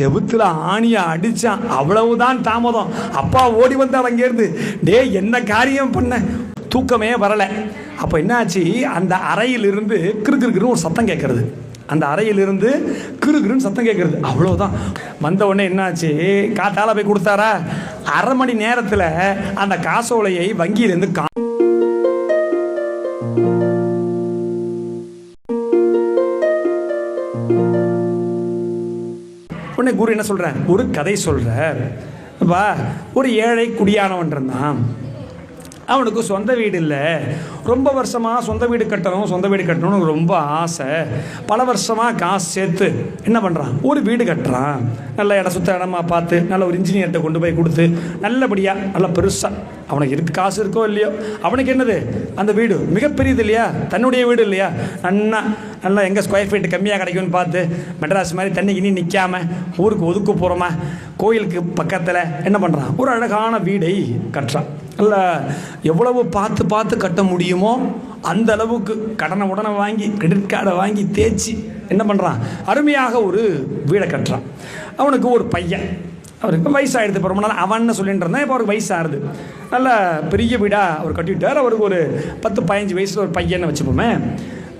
செவுத்துல ஆணியை அடித்தான் அவ்வளவுதான் தாமதம். அப்பா ஓடி வந்தார் அங்கேருந்து டே என்ன காரியம் பண்ண? தூக்கமே வரலை. அப்போ என்னாச்சு? அந்த அறையிலிருந்து கிறுகிறுன்னு ஒரு சத்தம் கேட்கறது அந்த அறையிலிருந்து கிறுகிறுன்னு சத்தம் கேட்கறது அவ்வளோதான் வந்த உடனே என்னாச்சு? காத்தால போய் கொடுத்தாரா? அரை மணி நேரத்தில் அந்த காசோலையை வங்கியிலேருந்து கா உடனே குரு என்ன சொல்கிறார் ஒரு கதை சொல்கிறார் வா ஒரு ஏழை குடியானவன் இருந்தான். அவனுக்கு சொந்த வீடு இல்லை. ரொம்ப வருஷமாக சொந்த வீடு கட்டணும் சொந்த வீடு கட்டணும்னு ரொம்ப ஆசை. பல வருஷமாக காசு சேர்த்து என்ன பண்ணுறான் ஒரு வீடு கட்டுறான். நல்ல இடம் சுத்த இடமா பார்த்து நல்ல ஒரு இன்ஜினியர்கிட்ட கொண்டு போய் கொடுத்து நல்லபடியாக நல்லா பெருசாக அவனுக்கு இருக்கு காசு இருக்கோ இல்லையோ அவனுக்கு என்னது? அந்த வீடு. மிகப்பெரியது இல்லையா? தன்னுடைய வீடு இல்லையா? நன்னா நல்லா எங்கே ஸ்கொயர் ஃபீட் கம்மியாக கிடைக்கும்னு பார்த்து மெட்ராஸ் மாதிரி தண்ணி கிண்ணி நிற்காம ஊருக்கு ஒதுக்க போகிறோமா கோயிலுக்கு பக்கத்தில் என்ன பண்ணுறான் ஒரு அழகான வீடை கட்டுறான். நல்ல எவ்வளவு பார்த்து பார்த்து கட்ட முடியுமோ அந்த அளவுக்கு கடனை உடனே வாங்கி கிரெடிட் கார்டை வாங்கி தேய்ச்சி என்ன பண்ணுறான் அருமையாக ஒரு வீடை கட்டுறான். அவனுக்கு ஒரு பையன். அவருக்கு வயசாகிடுது இப்போ ரொம்ப நாள் அவன்னு சொல்லிட்டு இருந்தேன் இப்போ அவருக்கு வயசாகுது. நல்லா பெரிய வீடாக அவர் கட்டிவிட்டார் அவருக்கு ஒரு பத்து பதினஞ்சு வயசில் ஒரு பையனை வச்சுப்போமே.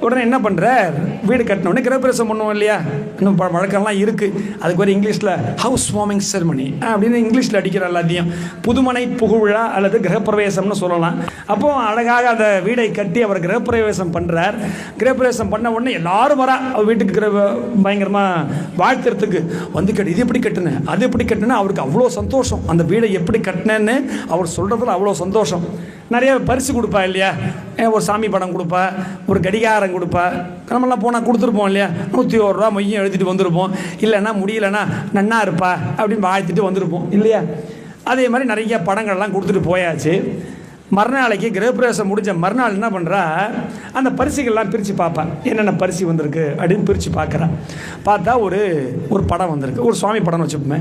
உடனே என்ன பண்ணுறார் வீடு கட்டின உடனே கிரகப்பிரவேசம் பண்ணுவோம் இல்லையா? இன்னும் ப- வழக்கம்லாம் இருக்குது அதுக்கு ஒரு இங்கிலீஷில் ஹவுஸ் வார்மிங் செரமனி அப்படின்னு இங்கிலீஷில் அடிக்கிற எல்லாத்தையும். புதுமனை புகுவிழா அல்லது கிரகப்பிரவேசம்னு சொல்லலாம். அப்போ அழகாக அந்த வீடை கட்டி அவர் கிரகப்பிரவேசம் பண்ணுறார் கிரகப்பிரவேசம் பண்ண உடனே எல்லாரும் வரா. அவர் வீட்டுக்கு கிரக பயங்கரமாக வாழ்த்துறதுக்கு. வந்து கட்டு இது எப்படி கட்டினேன் அது எப்படி கட்டினேன் அவருக்கு அவ்வளோ சந்தோஷம். அந்த வீடை எப்படி கட்டினேன்னு அவர் சொல்கிறதுல அவ்வளோ சந்தோஷம். நிறைய பரிசு கொடுப்பா இல்லையா? ஏன் ஒரு சாமி படம் கொடுப்பா ஒரு கடிகாரம் கொடுப்பா. நம்மளாம் போனால் கொடுத்துருப்போம் இல்லையா? நூற்றி ஒரு ரூபா மையம் எழுதிட்டு வந்திருப்போம். இல்லைன்னா முடியலன்னா நன்னா இருப்பா அப்படின்னு வாழ்த்திட்டு வந்திருப்போம் இல்லையா? அதே மாதிரி நிறைய படங்கள்லாம் கொடுத்துட்டு போயாச்சு. மறுநாளைக்கு கிரகப்பிரவேசம் முடிஞ்ச மறுநாள் என்ன பண்ணுறா அந்த பரிசுகள்லாம் பிரித்து பார்ப்பேன் என்னென்ன பரிசு வந்திருக்கு அப்படின்னு பிரித்து பார்க்குறேன் பார்த்தா ஒரு ஒரு படம் வந்திருக்கு. ஒரு சுவாமி படம்னு வச்சுப்போமே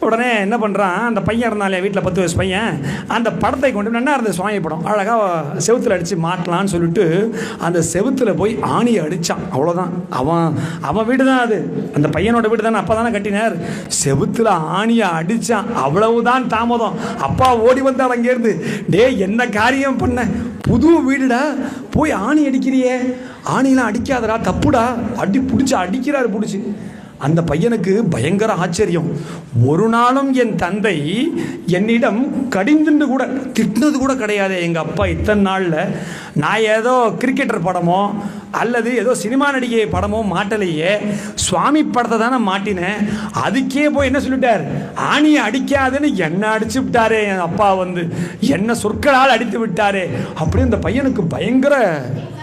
உடனே என்ன பண்ணுறான் அந்த பையன் இருந்தாலே வீட்டில் பத்து வயசு பையன். அந்த படத்தை கொண்டு நல்லா இருந்த சுவாமி படம். அழகாக செவுத்தில் அடித்து மாட்டலான்னு சொல்லிட்டு அந்த செவுத்தில் போய் ஆணியை அடித்தான் அவ்வளோதான் அவன் அவன் வீடு தான் அது. அந்த பையனோட வீடு தானே அப்பா தானே கட்டினார். செவுத்தில் ஆணியை அடித்தான் அவ்வளவுதான் தாமதம். அப்பா ஓடி வந்தார் அங்கேருந்து. டே என்ன காரியம் பண்ண? புது வீடுடா. போய் ஆணி அடிக்கிறியே. ஆணிலாம் அடிக்காதடா தப்புடா. அடி பிடிச்சி அடிக்கிறாரு பிடிச்சி. அந்த பையனுக்கு பயங்கர ஆச்சரியம். ஒரு நாளும் என் தந்தை என்னிடம் கடிந்துண்டு கூட திட்டினது கூட கிடையாது எங்கள் அப்பா இத்தனை நாளில். நான் ஏதோ கிரிக்கெட்டர் படமோ அல்லது ஏதோ சினிமா நடிகை படமோ மாட்டலையே சுவாமி படத்தை தானே மாட்டினேன். அதுக்கே போய் என்ன சொல்லிட்டார்? ஆணியை அடிக்காதுன்னு என்ன அடிச்சு விட்டாரே என் அப்பா வந்து. என்ன சொற்களால் அடித்து விட்டாரே. அப்படி இந்த பையனுக்கு பயங்கர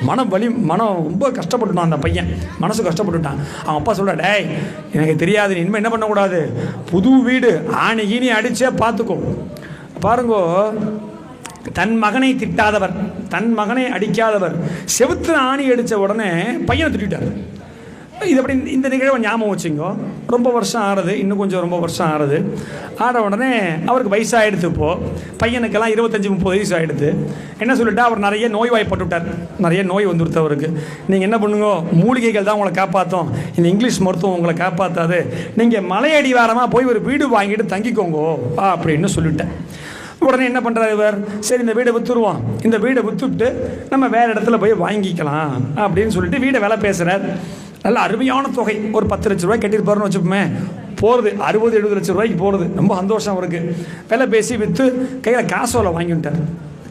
மன வலி மனம் ரொம்ப கஷ்டப்பட்டுட்டான் அந்த பையன். மனசு கஷ்டப்பட்டுட்டான். அவன் அப்பா சொல்கிறா டேய் எனக்கு தெரியாது இனிமேல் என்ன பண்ணக்கூடாது? புது வீடு ஆணி ஈனி அடித்தே பார்த்துக்கோ பாருங்கோ தன் மகனை திட்டாதவர் தன் மகனை அடிக்காதவர். செவுத்துல ஆணி அடித்த உடனே பையனை திட்டார் இது அப்படி இந்த நிகழ்வை ஞாபகம் வச்சுங்கோ. ரொம்ப வருஷம் ஆறுது இன்னும் கொஞ்சம் ரொம்ப வருஷம் ஆறுது ஆட உடனே அவருக்கு வயசாகிடுது இப்போது பையனுக்கெல்லாம் இருபத்தஞ்சி முப்பது வயசு ஆகிடுது என்ன சொல்லிட்டா அவர் நிறைய நோய்வாய்ப்பட்டுட்டார். நிறைய நோய் வந்துடுத்து அவருக்கு. நீங்கள் என்ன பண்ணுங்க மூலிகைகள் தான் உங்களை காப்பாற்றும் இந்த இங்கிலீஷ் மருத்துவம் உங்களை காப்பாற்றாது நீங்கள் மலையடிவாரமாக போய் ஒரு வீடு வாங்கிட்டு தங்கிக்கோங்கோ அப்படின்னு சொல்லிட்டேன். உடனே என்ன பண்ணுறாரு இவர்? சரி இந்த வீடை விற்றுருவோம் இந்த வீடை விற்றுட்டு நம்ம வேறு இடத்துல போய் வாங்கிக்கலாம் அப்படின்னு சொல்லிட்டு வீடை வேலை பேசுகிறார் நல்ல அருமையான தொகை. ஒரு பத்து லட்ச ரூபாய் கட்டியிருப்பாருன்னு வச்சுப்போமே போகிறது அறுபது எழுபது லட்ச ரூபாய்க்கு போகிறது ரொம்ப சந்தோஷம் அவருக்கு. விலை பேசி விற்று கையில் காசோலை வாங்கிட்டார்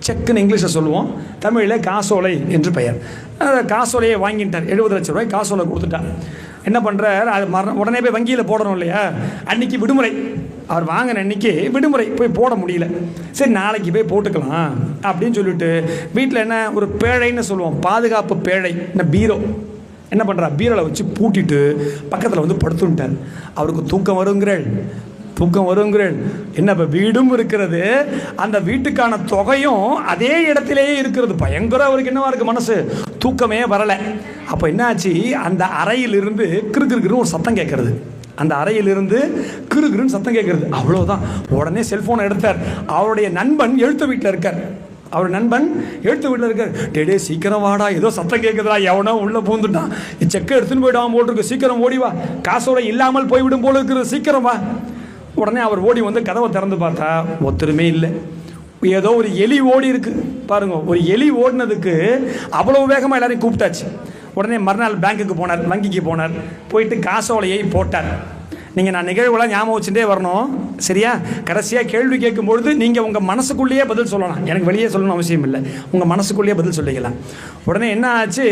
செக்குன்னு இங்கிலீஷில் சொல்லுவோம். தமிழில் காசோலை என்று பெயர். காசோலையை வாங்கிட்டார். எழுபது லட்ச ரூபாய் காசோலை கொடுத்துட்டார். என்ன பண்ணுறார் அது மர உடனே போய் வங்கியில் போடணும் இல்லையா? அன்னைக்கு விடுமுறை. அவர் வாங்கின அன்னைக்கு விடுமுறை. போய் போட முடியல. சரி நாளைக்கு போய் போட்டுக்கலாம் அப்படின்னு சொல்லிட்டு வீட்டில் என்ன ஒரு பேழைன்னு சொல்லுவோம். பாதுகாப்பு பேழை என்ன பீரோ. என்ன பண்ணுறா பீரோவில் வச்சு பூட்டிட்டு பக்கத்தில் வந்து படுத்துட்டார். அவருக்கு தூக்கம் வருங்கிறாள். தூக்கம் வருங்கிறேன். என்ன இப்போ வீடும் இருக்கிறது? அந்த வீட்டுக்கான தொகையும் அதே இடத்திலேயே இருக்கிறது. பயங்கர அவருக்கு என்னவா இருக்கு மனசு? தூக்கமே வரலை. அப்போ என்னாச்சு? அந்த அறையிலிருந்து கிறுகிறுன்னு ஒரு சத்தம் கேட்கறது அந்த அறையிலிருந்து கிருகிருன்னு சத்தம் கேட்கறது அவ்வளோதான் உடனே செல்போனை எடுத்தார். அவருடைய நண்பன் எழுத்த வீட்டில் இருக்கார். அவர் நண்பன் எழுத்து வீட்டில் இருக்கார். டேடே சீக்கிரம் வாடா. ஏதோ சத்தம் கேட்குதா எவனோ உள்ளே பூந்துட்டான் செக்கை எடுத்துன்னு போயிடாம போட்டிருக்கு சீக்கிரம் ஓடி வா. காசோட இல்லாமல் போய்விடும் போல இருக்கிறது சீக்கிரம் வா. உடனே அவர் ஓடி வந்து கதவை திறந்து பார்த்தா ஒத்தருமே இல்லை. ஏதோ ஒரு எலி ஓடி இருக்கு. பாருங்க ஒரு எலி ஓடினதுக்கு அவ்வளோ வேகமாக எல்லாரையும் கூப்பிட்டாச்சு. உடனே மறுநாள் பேங்க்குக்கு போனார் வங்கிக்கு போனார். போயிட்டு காசோலையை போட்டார். நீங்கள் நான் நிகழ்வுலாம் ஞாபகம் வச்சுட்டே வரணும். சரியா? கடைசியாக கேள்வி கேட்கும்பொழுது நீங்கள் உங்கள் மனசுக்குள்ளேயே பதில் சொல்லலாம் எனக்கு வெளியே சொல்லணும் அவசியம் இல்லை. உங்கள் மனசுக்குள்ளேயே பதில் சொல்லிக்கலாம். உடனே என்ன ஆச்சு?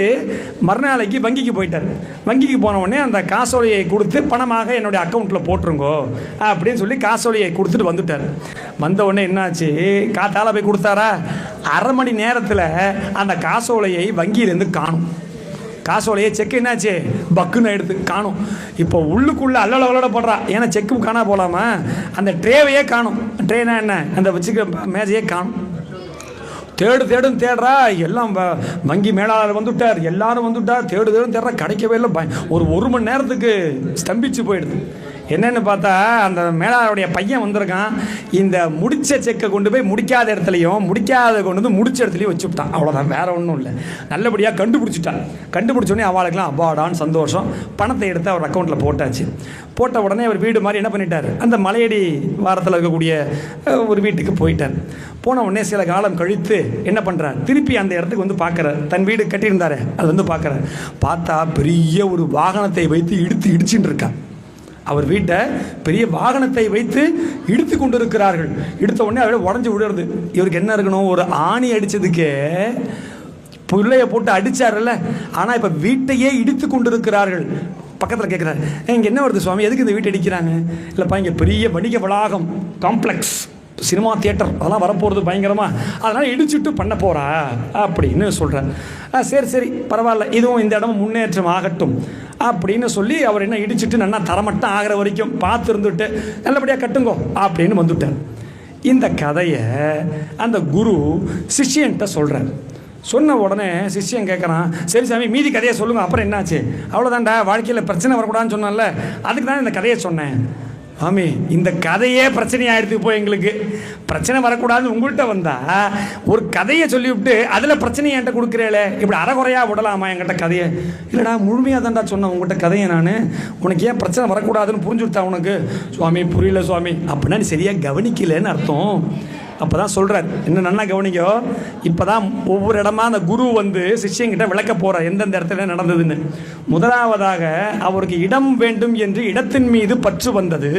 மறுநாளைக்கு வங்கிக்கு போயிட்டார். வங்கிக்கு போன உடனே அந்த காசோலையை கொடுத்து பணமாக என்னுடைய அக்கௌண்ட்டில் போட்டுருங்கோ அப்படின்னு சொல்லி காசோலையை கொடுத்துட்டு வந்துட்டார். வந்த உடனே என்னாச்சு காத்தால போய் கொடுத்தாரா? அரை மணி நேரத்தில் அந்த காசோலையை வங்கியிலேருந்து காணும். காசோலையே செக் என்னாச்சு? பக்குன்னு எடுத்து காணும். இப்போ உள்ளுக்குள்ளே அல்லட அல்லட போடுறா. ஏன்னா செக்கும் காணா போகலாமா அந்த ட்ரேவையே காணும். ட்ரேனா என்ன? அந்த வச்சுக்க மேஜையே காணும். தேடு தேடும் தேடுறா. எல்லாம் வ- வங்கி மேலாளர் வந்துவிட்டார் எல்லாரும் வந்துவிட்டார் தேடு தேடும் தேடுறா. கிடைக்கவே இல்லை. ஒரு ஒரு மணி நேரத்துக்கு ஸ்தம்பிச்சு போயிடுது. என்னென்னு பார்த்தா அந்த மேலாளருடைய பையன் வந்திருக்கான். இந்த முடிச்ச செக்கை கொண்டு போய் முடிக்காத இடத்துலையும் முடிக்காத கொண்டு வந்து முடிச்ச இடத்துலையும் வச்சு விட்டான் அவ்வளோதான் வேற ஒன்றும் இல்லை. நல்லபடியாக கண்டுபிடிச்சிட்டான். கண்டுபிடிச்சோடனே அவளுக்குலாம் அப்பாடான்னு சந்தோஷம். பணத்தை எடுத்து அவர் அக்கௌண்ட்டில் போட்டாச்சு. போட்ட உடனே அவர் வீடு மாதிரி என்ன பண்ணிட்டார்? அந்த மலையடி வாரத்தில் இருக்கக்கூடிய ஒரு வீட்டுக்கு போயிட்டார். போன உடனே சில காலம் கழித்து என்ன பண்ணுறார் திருப்பி அந்த இடத்துக்கு வந்து பார்க்குறார் தன் வீடு கட்டியிருந்தாரு. அது வந்து பார்க்குறார் பார்த்தா பெரிய ஒரு வாகனத்தை வைத்து இடித்து இடிச்சுட்டு இருக்கான். அவர் வீட்டை பெரிய வாகனத்தை வைத்து இடித்து கொண்டு இருக்கிறார்கள் இடித்த உடனே அப்படியே உடஞ்சி விடுறது இவருக்கு என்ன இருக்கணும்? ஒரு ஆணி அடித்ததுக்கே பிள்ளைய போட்டு அடித்தார்ல ஆனால் இப்போ வீட்டையே இடித்து கொண்டு இருக்கிறார்கள் பக்கத்தில் கேட்குறாரு இங்கே என்ன வருது சுவாமி? எதுக்கு இந்த வீட்டை அடிக்கிறாங்க இல்லைப்பா இங்கே பெரிய வணிக வளாகம் காம்ப்ளெக்ஸ் சினிமா தியேட்டர். அதெல்லாம் வரப்போகிறது பயங்கரமாக அதனால் இடிச்சுட்டு பண்ண போகிறா அப்படின்னு சொல்கிறேன் ஆ சரி சரி பரவாயில்ல. இதுவும் இந்த இடம் முன்னேற்றம் ஆகட்டும். அப்படின்னு சொல்லி அவர் என்ன இடிச்சிட்டு நல்லா தரமட்டம் ஆகிற வரைக்கும் பார்த்து இருந்துட்டு நல்லபடியாக கட்டுங்கோ அப்படின்னு வந்துட்டார். இந்த கதையை அந்த குரு சிஷ்யன்ட்ட சொல்கிறார் சொன்ன உடனே சிஷ்யன் கேட்குறான் சரி சாமி மீதி கதையை சொல்லுங்க அப்புறம் என்னாச்சு? அவ்வளோதான்டா வாழ்க்கையில் பிரச்சனை வரக்கூடாதுன்னு சொன்னால அதுக்கு தான் இந்த கதையை சொன்னேன். ஆமி இந்த கதையே பிரச்சனையாயிடுது இப்போ எங்களுக்கு. பிரச்சனை வரக்கூடாதுன்னு உங்கள்கிட்ட வந்தா ஒரு கதையை சொல்லிவிட்டு அதில் பிரச்சனை என்கிட்ட கொடுக்குறேளே. இப்படி அறகுறையாக விடலாமா என்கிட்ட கதையை? இல்லைடா முழுமையாக தான்டா சொன்னேன் உங்கள்கிட்ட கதையை நான். உனக்கு ஏன் பிரச்சனை வரக்கூடாதுன்னு புரிஞ்சு கொடுத்தா உனக்கு? சுவாமி புரியல சுவாமி. அப்படின்னா நீ சரியாக கவனிக்கலைன்னு அர்த்தம். அப்போ தான் சொல்கிறார் என்ன நல்லா கவனிக்கோ இப்போ தான் ஒவ்வொரு இடமா அந்த குரு வந்து சிஷ்யங்கிட்ட விளக்க போகிறார் எந்தெந்த இடத்துல நடந்ததுன்னு. முதலாவதாக அவருக்கு இடம் வேண்டும் என்று இடத்தின் மீது பற்று வந்தது.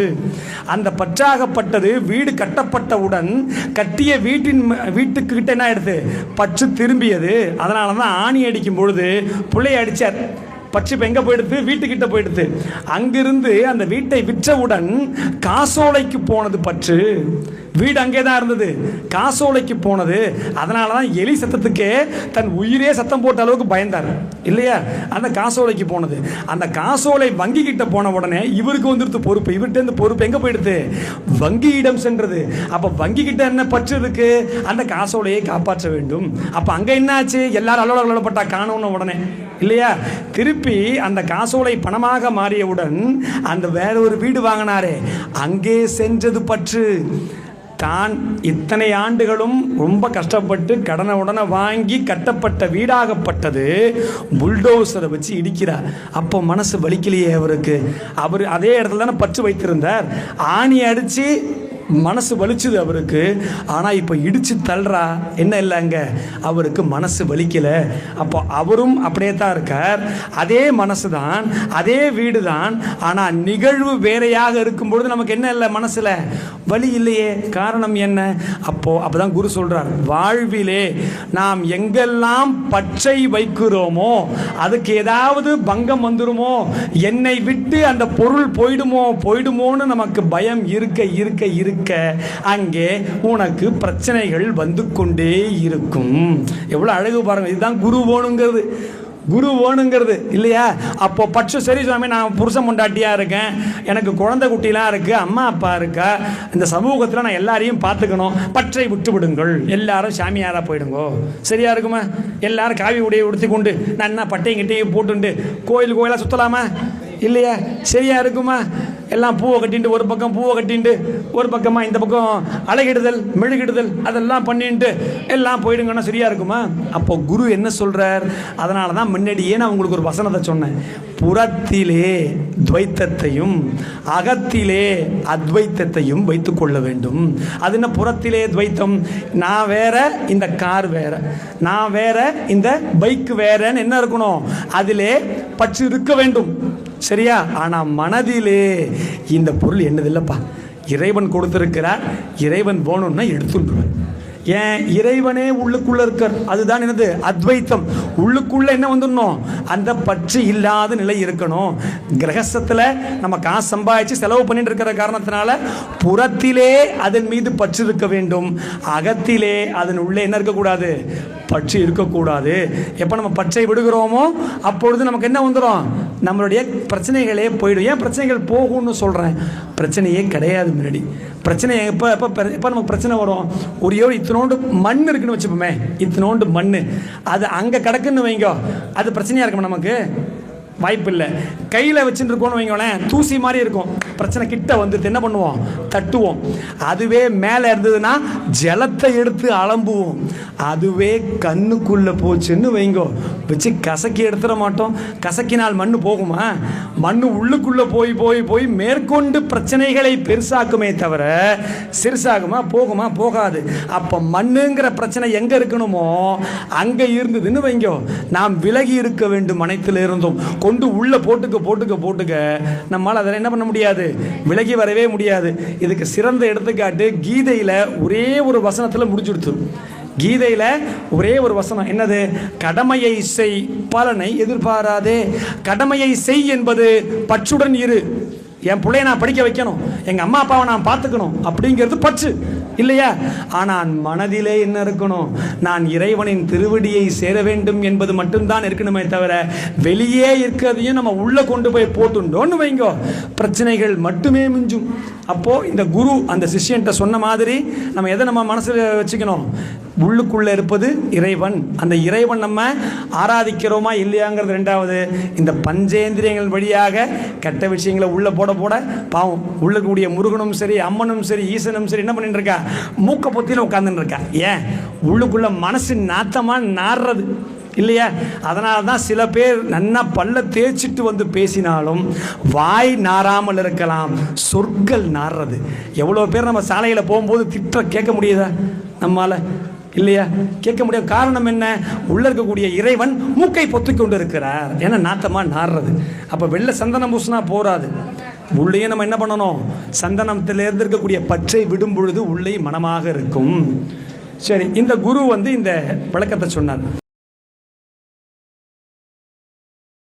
அந்த பற்றாகப்பட்டது வீடு கட்டப்பட்டவுடன் கட்டிய வீட்டின் வீட்டுக்கிட்ட வீட்டுக்கு கிட்ட என்ன ஆயிடுது? பற்று திரும்பியது. அதனால தான் ஆணி அடிக்கும் பொழுது பிள்ளைய அடித்தார் பட்சி இப்போ எங்கே போயிடுது? வீட்டுக்கிட்ட போயிடுது. அங்கிருந்து அந்த வீட்டை விற்றவுடன் காசோலைக்கு போனது பற்று. வீடு அங்கே தான் இருந்தது. காசோலைக்கு போனது. அதனால தான் எலி சத்தத்துக்கே தன் உயிரே சத்தம் போட்ட அளவுக்கு பயந்தார். இல்லையா? அந்த காசோலைக்கு போனது. அந்த காசோலை வங்கி கிட்ட போன உடனே இவருக்கு வந்துடுத்து பொறுப்பு. இவர்கிட்ட பொறுப்பு எங்கே போயிடுது? வங்கியிடம் சென்றது. அப்போ வங்கி கிட்ட என்ன பற்று இருக்கு? அந்த காசோலையை காப்பாற்ற வேண்டும். அப்போ அங்கே என்ன ஆச்சு எல்லாரும் அலோல அலோலப்பட்டா காணணும் உடனே. இல்லையா? திருப்பி அந்த காசோலை பணமாக மாறியவுடன் அந்த வேற ஒரு வீடு வாங்கினாரே. அங்கே சென்றது பற்று. தான் இத்தனை ஆண்டுகளும் ரொம்ப கஷ்டப்பட்டு கடனை உடனே வாங்கி கட்டப்பட்ட வீடாகப்பட்டது. புல்டோசரை வச்சு இடிக்கிறார். அப்போ மனசு வலிக்கலையே அவருக்கு. அவர் அதே இடத்துல தானே பற்று வைத்திருந்தார். ஆணி அடித்து மனசு வலிச்சுது அவருக்கு. ஆனால் இப்போ இடிச்சு தள்ளுறா. என்ன இல்லைங்க? அவருக்கு மனசு வலிக்கலை. அப்போ அவரும் அப்படியே தான் இருக்கார். அதே மனசு தான் அதே வீடு தான் ஆனால் நிகழ்வு வேறையாக இருக்கும்பொழுது நமக்கு என்ன இல்லை மனசில்? வலி இல்லையே. காரணம் என்ன? அப்போ தான் குரு சொல்கிறார் வாழ்விலே நாம் எங்கெல்லாம் பச்சை வைக்கிறோமோ அதுக்கு ஏதாவது பங்கம் வந்துடுமோ என்னை விட்டு அந்த பொருள் போயிடுமோ போயிடுமோன்னு நமக்கு பயம் இருக்க இருக்க இருக்க அங்கே உனக்கு பிரச்சனைகள் வந்து கொண்டே இருக்கும். எவ்வளோ அழகு பாருங்க இதுதான் குரு போகணுங்கிறது குரு வேணுங்கிறது இல்லையா? அப்போ பட்சம் சரி சுவாமி நான் புருஷன் பொண்டாட்டியாக இருக்கேன் எனக்கு குழந்தை குட்டிலாம் இருக்குது அம்மா அப்பா இருக்கா? இந்த சமூகத்தில் நான் எல்லாரையும் பார்த்துக்கணும். பற்றை விட்டு விடுங்கள். எல்லாரும் சாமியாராக போயிடுங்கோ. சரியா இருக்குமா? எல்லாரும் காவி உடையை உடுத்தி கொண்டு நான் என்ன பட்டையும் கிட்டையும் போட்டுண்டு கோயில் கோயிலாக சுற்றலாமா இல்லையா? சரியா இருக்குமா? எல்லாம் பூவை கட்டிட்டு ஒரு பக்கம் பூவை கட்டிட்டு ஒரு பக்கமாக இந்த பக்கம் அழகிடுதல் மெழுகிடுதல் அதெல்லாம் பண்ணிட்டு எல்லாம் போயிடுங்கன்னா சரியா இருக்குமா? அப்போ குரு என்ன சொல்றார்? அதனால தான் முன்னாடியே நான் உங்களுக்கு ஒரு வசனத்தை சொன்னேன். புறத்திலே துவைத்தத்தையும் அகத்திலே அத்வைத்தத்தையும் வைத்துக் கொள்ள வேண்டும். அது என்ன புறத்திலே துவைத்தம்? நான் வேற இந்த கார் வேற. நான் வேற இந்த பைக் வேறன்னு என்ன இருக்கணும்? அதிலே பற்று இருக்க வேண்டும். சரியா? ஆனால் மனதிலே இந்த பொருள் என்னதில்லைப்பா இறைவன் கொடுத்துருக்கிறார் இறைவன் போகணுன்னா எடுத்துட்டுருவேன் ஏன் இறைவனே உள்ளுக்குள்ள இருக்கார்? அதுதான் என்னது? அத்வைத்தம். உள்ளுக்குள்ள என்ன வந்துடணும்? அந்த பற்று இல்லாத நிலை இருக்கணும். கிரகஸ்தத்தில் நம்ம காசு சம்பாதிச்சு செலவு பண்ணிட்டு இருக்கிற காரணத்தினால புறத்திலே அதன் மீது பற்று இருக்க வேண்டும். அகத்திலே அதன் உள்ளே என்ன இருக்கக்கூடாது? பற்று இருக்கக்கூடாது. எப்போ நம்ம பற்றை விடுகிறோமோ அப்பொழுது நமக்கு என்ன வந்துடும் நம்மளுடைய பிரச்சனைகளே போயிடும். ஏன் பிரச்சனைகள் போகும்னு சொல்கிறேன் பிரச்சனையே கிடையாது முன்னாடி. பிரச்சனை எப்போ எப்போ எப்போ நமக்கு பிரச்சனை வரும்? ஒரே ஒரு இத்தனோண்டு மண் இருக்குன்னு வச்சுப்போமே இத்தனோண்டு மண் அது அங்கே கிடக்குன்னு வைங்கோ அது பிரச்சனையாக இருக்கும் நமக்கு? வாய்ப்பு இல்லை கையில் வச்சுட்டு இருக்கோம்னு வைங்களேன் தூசி மாதிரி இருக்கும். பிரச்சனை கிட்ட வந்து என்ன பண்ணுவோம்? தட்டுவோம். அதுவே மேலே இருந்ததுன்னா ஜலத்தை எடுத்து அலம்புவோம். அதுவே கண்ணுக்குள்ளே போச்சுன்னு வைங்கோ. வச்சு கசக்கி எடுத்துட மாட்டோம். கசக்கினால் மண் போகுமா? மண் உள்ளுக்குள்ளே போய் போய் போய் மேற்கொண்டு பிரச்சனைகளை பெருசாக்குமே தவிர சிறுசாகுமா போகுமா போகாது. அப்போ மண்ணுங்கிற பிரச்சனை எங்கே இருக்கணுமோ அங்கே இருந்ததுன்னு வைங்கோ. நாம் விலகி இருக்க வேண்டும் அனைத்தில் இருந்தும் கொண்டு உள்ளே போட்டுக்க போட்டுக்க போட்டுக்க நம்மால் அதில் என்ன பண்ண முடியாது? விலகி வரவே முடியாது. இதுக்கு சிறந்த எடுத்துக்காட்டு கீதையில் ஒரே ஒரு வசனத்தில் முடிச்சுடுத்து கீதையில் ஒரே ஒரு வசனம். என்னது? கடமையை செய் பலனை எதிர்பாராதே. கடமையை செய் என்பது பற்றுடன் இரு. என் பிள்ளைய நான் படிக்க வைக்கணும். எங்கள் அம்மா அப்பாவை நான் பார்த்துக்கணும். அப்படிங்கிறது பற்று. இல்லையா? ஆனால் மனதிலே என்ன இருக்கணும்? நான் இறைவனின் திருவடியை சேர வேண்டும் என்பது மட்டும்தான் இருக்கணுமே தவிர வெளியே இருக்கிறதையும் நம்ம உள்ளே கொண்டு போய் போட்டுண்டோன்னு வைங்கோ. பிரச்சனைகள் மட்டுமே மிஞ்சும். அப்போது இந்த குரு அந்த சிஷியன்ட்ட சொன்ன மாதிரி நம்ம எதை நம்ம மனசில் வச்சுக்கணும்? உள்ளுக்குள்ளே இருப்பது இறைவன். அந்த இறைவன் நம்ம ஆராதிக்கிறோமா இல்லையாங்கிறது ரெண்டாவது. இந்த பஞ்சேந்திரியங்கள் வழியாக கெட்ட விஷயங்களை உள்ளே போட போட பாவம். உள்ளக்கூடிய முருகனும் சரி அம்மனும் சரி ஈசனும் சரி என்ன பண்ணிட்டு இருக்கா? மூக்க பொத்தியில் உட்காந்துன்னு இருக்கா. ஏன்? உள்ளுக்குள்ள மனசு நாத்தமாக நாடுறது இல்லையா? அதனால தான் சில பேர் நன்னா பல்ல தேய்ச்சிட்டு வந்து பேசினாலும் வாய் நாராமல் இருக்கலாம் சொற்கள் நாடுறது எவ்வளோ பேர் நம்ம சாலையில் போகும்போது திட்ட கேட்க முடியுதா? நம்மால். இல்லையா? கேட்க முடியாது காரணம் என்ன? உள்ள இருக்கக்கூடிய இறைவன் மூக்கை பொத்திக் கொண்டு இருக்கிறார் ஏன்னா நாத்தமாக நாடுறது அப்போ வெளில சந்தனம் பூசினா போராது உள்ளேயே நம்ம என்ன பண்ணணும்? சந்தனத்திலிருந்து இருக்கக்கூடிய பற்றை விடும் பொழுது உள்ளே மனமாக இருக்கும். சரி இந்த குரு வந்து இந்த விளக்கத்தை சொன்னார்.